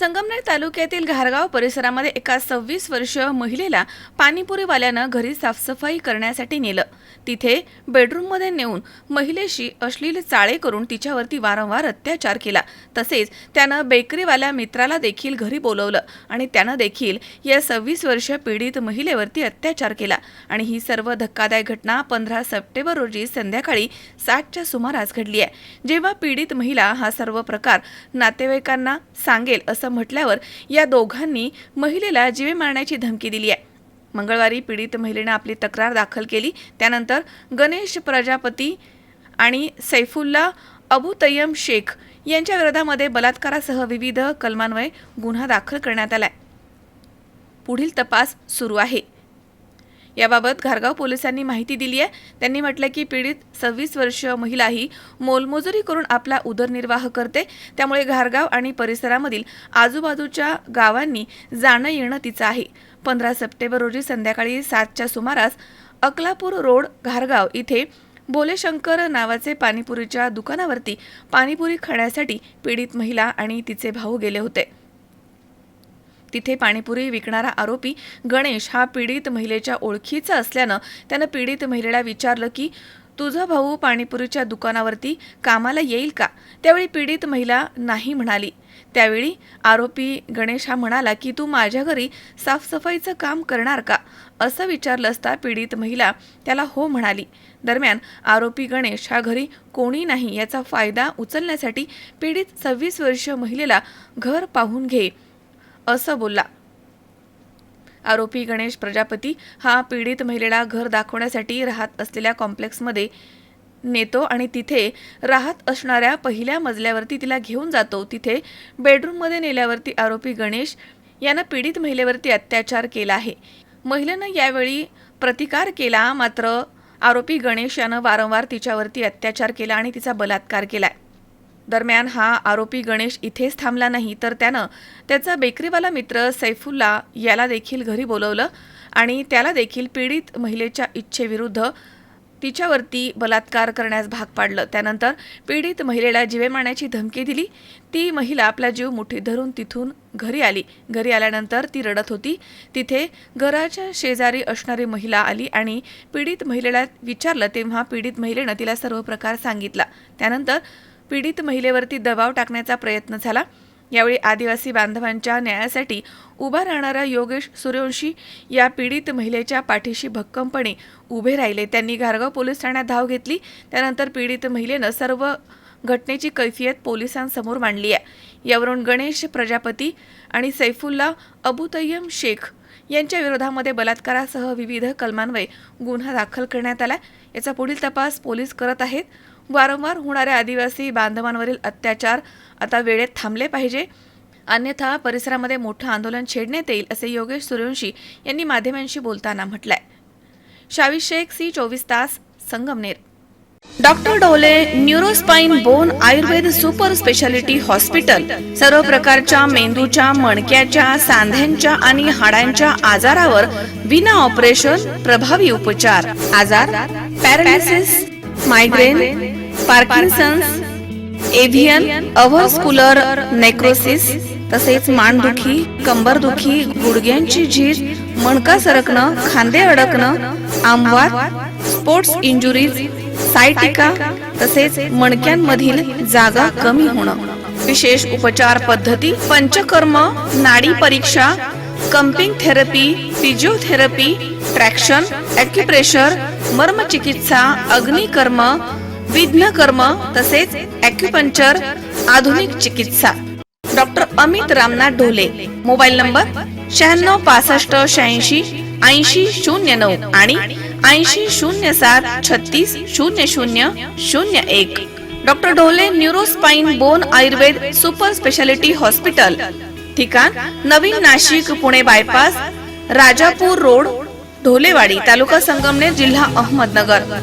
संगमनेर तालुक्यातील घारगाव परिसरामध्ये एका सव्वीस वर्षीय महिलेला पाणीपुरीवाल्यानं घरी साफसफाई करण्यासाठी नेलं. तिथे बेडरूममध्ये नेऊन महिलेशी अश्लील चाळे करून तिच्यावरती वारंवार अत्याचार केला. तसेच त्यानं बेकरीवाल्या मित्राला देखील घरी बोलवलं आणि त्यानं देखील या सव्वीस वर्ष पीडित महिलेवरती अत्याचार केला. आणि ही सर्व धक्कादायक घटना पंधरा सप्टेंबर रोजी संध्याकाळी सातच्या सुमारास घडली आहे. जेव्हा पीडित महिला हा सर्व प्रकार नातेवाईकांना सांगेल असं म्हटल्यावर या दोघांनी महिलेला जीवे मारण्याची धमकी दिली आहे. मंगळवारी पीडित महिलेनं आपली तक्रार दाखल केली. त्यानंतर गणेश प्रजापती आणि सैफुल्ला अबू तय्यम शेख यांच्या विरोधामध्ये बलात्कारासह विविध कलमान्वये गुन्हा दाखल करण्यात आलाय. पुढील तपास सुरू आहे. याबाबत घारगाव पोलिसांनी माहिती दिली आहे. त्यांनी म्हटलं की पीडित सव्वीस वर्षीय महिला ही मोलमजुरी करून आपला उदरनिर्वाह करते. त्यामुळे घारगाव आणि परिसरामधील आजूबाजूच्या गावांनी जाणं येणं तिचं आहे. पंधरा सप्टेंबर रोजी संध्याकाळी सातच्या सुमारास अकलापूर रोड घारगाव इथे भोलेशंकर नावाचे पाणीपुरीच्या दुकानावरती पाणीपुरी खाण्यासाठी पीडित महिला आणि तिचे भाऊ गेले होते. तिथे पाणीपुरी विकणारा आरोपी गणेश हा पीडित महिलेच्या ओळखीचा असल्यानं त्यानं पीडित महिलेला विचारलं की तुझा भाऊ पाणीपुरीच्या दुकानावरती कामाला येईल का? त्यावेळी पीडित महिला नाही म्हणाली. त्यावेळी आरोपी गणेश हा म्हणाला की तू माझ्या घरी साफसफाईचं काम करणार का? असं विचारलं असता पीडित महिला त्याला हो म्हणाली. दरम्यान आरोपी गणेश हा घरी कोणी नाही याचा फायदा उचलण्यासाठी पीडित सव्वीस वर्षीय महिलेला घर पाहून घे असं बोलला. आरोपी गणेश प्रजापती हा पीडित महिलेला घर दाखवण्यासाठी राहत असलेल्या कॉम्प्लेक्समध्ये नेतो आणि तिथे राहत असणाऱ्या पहिल्या मजल्यावरती तिला घेऊन जातो. तिथे बेडरूममध्ये नेल्यावरती आरोपी गणेश यानं पीडित महिलेवरती अत्याचार केला आहे. महिलेनं यावेळी प्रतिकार केला मात्र आरोपी गणेश यानं वारंवार तिच्यावरती अत्याचार केला आणि तिचा बलात्कार केलाय. दरम्यान हा आरोपी गणेश इथेच थांबला नाही तर त्यानं त्याचा बेकरीवाला मित्र सैफुल्ला याला देखील घरी बोलवलं आणि त्याला देखील पीडित महिलेच्या इच्छेविरुद्ध तिच्यावरती बलात्कार करण्यास भाग पाडलं. त्यानंतर पीडित महिलेला जीवे मारण्याची धमकी दिली. ती महिला आपला जीव मुठीत धरून तिथून घरी आली. घरी आल्यानंतर ती रडत होती. तिथे घराच्या शेजारी असणारी महिला आली आणि पीडित महिलेला विचारलं तेव्हा पीडित महिलेनं तिला सर्व प्रकार सांगितला. त्यानंतर पीडित महिलेवरती दबाव टाकण्याचा प्रयत्न झाला. यावेळी आदिवासी बांधवांच्या न्यायासाठी उभा राहणारा योगेश सूर्यवंशी या पीडित महिलेच्या पाठीशी भक्कमपणे उभे राहिले. त्यांनी घारगाव पोलीस ठाण्यात धाव घेतली. त्यानंतर पीडित महिलेनं सर्व घटनेची कैफियत पोलिसांसमोर मांडली आहे. यावरून गणेश प्रजापती आणि सैफुल्ला अबुतय्यम शेख यांच्या विरोधामध्ये बलात्कारासह विविध कलमान्वये गुन्हा दाखल करण्यात आला याचा पुढील तपास पोलीस करत आहेत. वारंवार होणाऱ्या आदिवासी बांधवांवरील अत्याचार आता वेळेत थांबले पाहिजे. अन्यथा परिसरामध्ये मोठं आंदोलन छेडण्यात येईल असे योगेश सूर्यवंशी यांनी माध्यमांशी बोलताना म्हटलंय. शावी शेख सी चोवीस तास Sangamner. Doctor Dole neuro spine bone Ayurved super speciality hospital. सर्व प्रकारच्या मेंदूच्या मणक्याच्या सांध्यांच्या आणि हाडांच्या आजारावर विना ऑपरेशन प्रभावी उपचार. आजार पॅरालिसिस मायग्रेन पार्किन्सन्स एव्हियन अव्हर्स्कुलर नेक्रोसिस तसेच मानदुखी कंबरदुखी गुडघ्यांची झीज मणका सरकणं खांदे अडकणं आमवात स्पोर्ट्स इंजुरीज सायटिका तसेच मणक्यांमधील जागा कमी होणं. विशेष उपचार पद्धती पंचकर्म नाडी परीक्षा cupping therapy physiotherapy traction acupressure मर्मचिकित्सा अग्निकर्म विघ्नकर्म तसेच ॲक्युपंक्चर आधुनिक चिकित्सा. Doctor Amit Ramnath Dhole mobile number शहाण्णव पासष्ट शहाऐंशी ऐंशी शून्य नऊ आणि ऐंशी शून्य सात छत्तीस शून्य शून्य शून्य एक. Doctor Dhole neuro spine bone Ayurved super speciality hospital. ठिकाण नवीन नाशिक पुणे बायपास राजापूर रोड ढोलेवाडी तालुका संगमनेर जिल्हा अहमदनगर.